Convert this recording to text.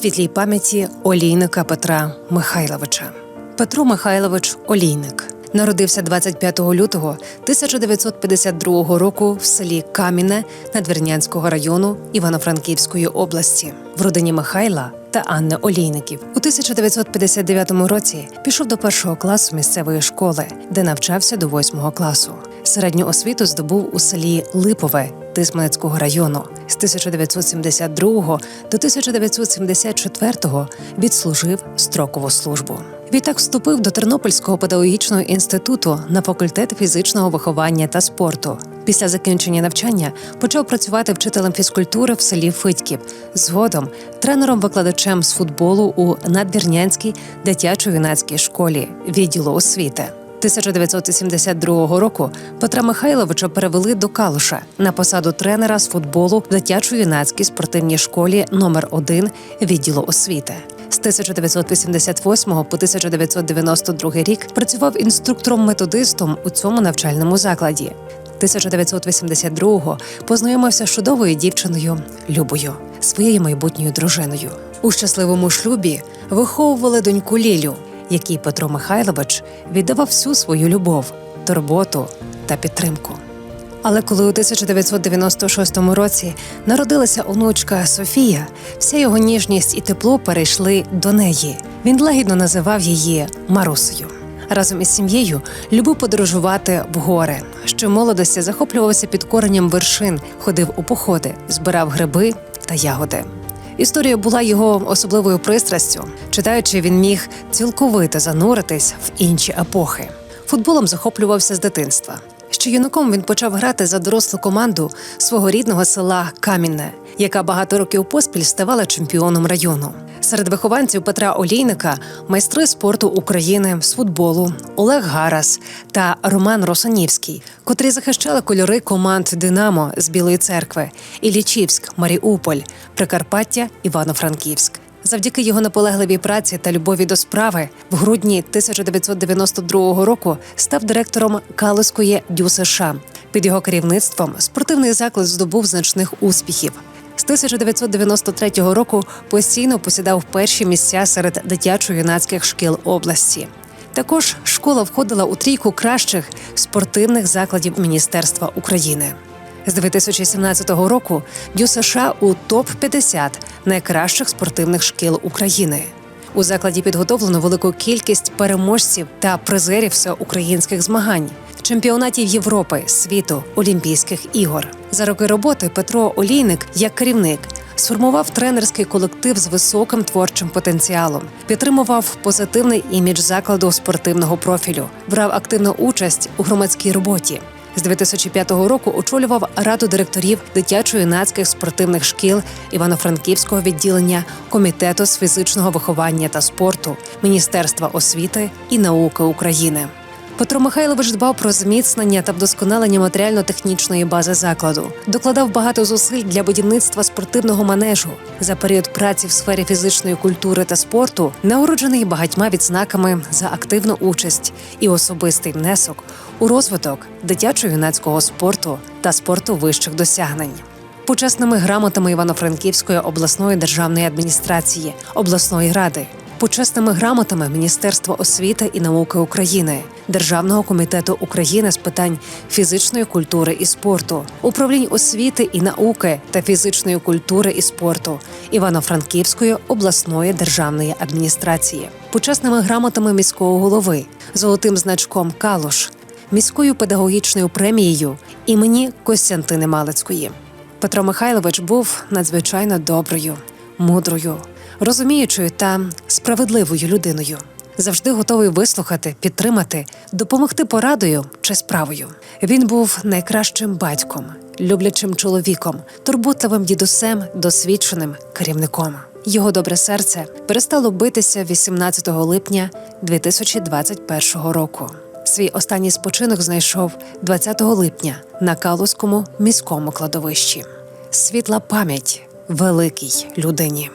світлій пам'яті олійника Петра Михайловича. Петро Михайлович Олійник народився 25 лютого 1952 року в селі Каміне Надвірнянського району Івано-Франківської області в родині Михайла та Анни Олійників. У 1959 році пішов до першого класу місцевої школи, де навчався до восьмого класу. Середню освіту здобув у селі Липове Тисменецького району. З 1972 до 1974 відслужив строкову службу. Відтак вступив до Тернопільського педагогічного інституту на факультет фізичного виховання та спорту. Після закінчення навчання почав працювати вчителем фізкультури в селі Фитьків, згодом тренером-викладачем з футболу у надвірнянській дитячо-юнацькій школі відділу освіти. 1972 року Петра Михайловича перевели до Калуша на посаду тренера з футболу в дитячо-юнацькій спортивній школі номер 1 відділу освіти. З 1988 по 1992 рік працював інструктором-методистом у цьому навчальному закладі. 1982-го познайомився з чудовою дівчиною Любою, своєю майбутньою дружиною. У щасливому шлюбі виховували доньку Лілю, якій Петро Михайлович віддавав всю свою любов, турботу та підтримку. Але коли у 1996 році народилася онучка Софія, вся його ніжність і тепло перейшли до неї. Він лагідно називав її Марусею. Разом із сім'єю любив подорожувати в гори. Ще молодості захоплювався підкоренням вершин, ходив у походи, збирав гриби та ягоди. Історія була його особливою пристрастю. Читаючи, він міг цілковито зануритись в інші епохи. Футболом захоплювався з дитинства. Ще юнаком він почав грати за дорослу команду свого рідного села Камінне, яка багато років поспіль ставала чемпіоном району. Серед вихованців Петра Олійника майстри спорту України з футболу Олег Гарас та Роман Росанівський, котрі захищали кольори команд Динамо з Білої церкви, Іллічівськ, Маріуполь, Прикарпаття, Івано-Франківськ. Завдяки його наполегливій праці та любові до справи в грудні 1992 року став директором Калуської ДЮСШ. Під його керівництвом спортивний заклад здобув значних успіхів. З 1993 року постійно посідав перші місця серед дитячо-юнацьких шкіл області. Також школа входила у трійку кращих спортивних закладів Міністерства України. З 2017 року Дю США у топ 50 найкращих спортивних шкіл України. У закладі підготовлено велику кількість переможців та призерів всеукраїнських змагань, чемпіонатів Європи, світу, Олімпійських ігор. За роки роботи Петро Олійник, як керівник, сформував тренерський колектив з високим творчим потенціалом, підтримував позитивний імідж закладу спортивного профілю, брав активну участь у громадській роботі. З 2005 року очолював раду директорів дитячо-юнацьких спортивних шкіл Івано-Франківського відділення комітету з фізичного виховання та спорту Міністерства освіти і науки України. Петро Михайлович дбав про зміцнення та вдосконалення матеріально-технічної бази закладу, докладав багато зусиль для будівництва спортивного манежу. За період праці в сфері фізичної культури та спорту нагороджений багатьма відзнаками за активну участь і особистий внесок у розвиток дитячо-юнацького спорту та спорту вищих досягнень. Почесними грамотами Івано-Франківської обласної державної адміністрації, обласної ради, почесними грамотами Міністерства освіти і науки України, Державного комітету України з питань фізичної культури і спорту, управлінь освіти і науки та фізичної культури і спорту Івано-Франківської обласної державної адміністрації, почесними грамотами міського голови, золотим значком Калуш, міською педагогічною премією імені Костянтини Малицької. Петро Михайлович був надзвичайно доброю, мудрою, розуміючою та справедливою людиною, завжди готовий вислухати, підтримати, допомогти порадою чи справою. Він був найкращим батьком, люблячим чоловіком, турботливим дідусем, досвідченим керівником. Його добре серце перестало битися 18 липня 2021 року. Свій останній спочинок знайшов 20 липня на Калузькому міському кладовищі. Світла пам'ять великій людині.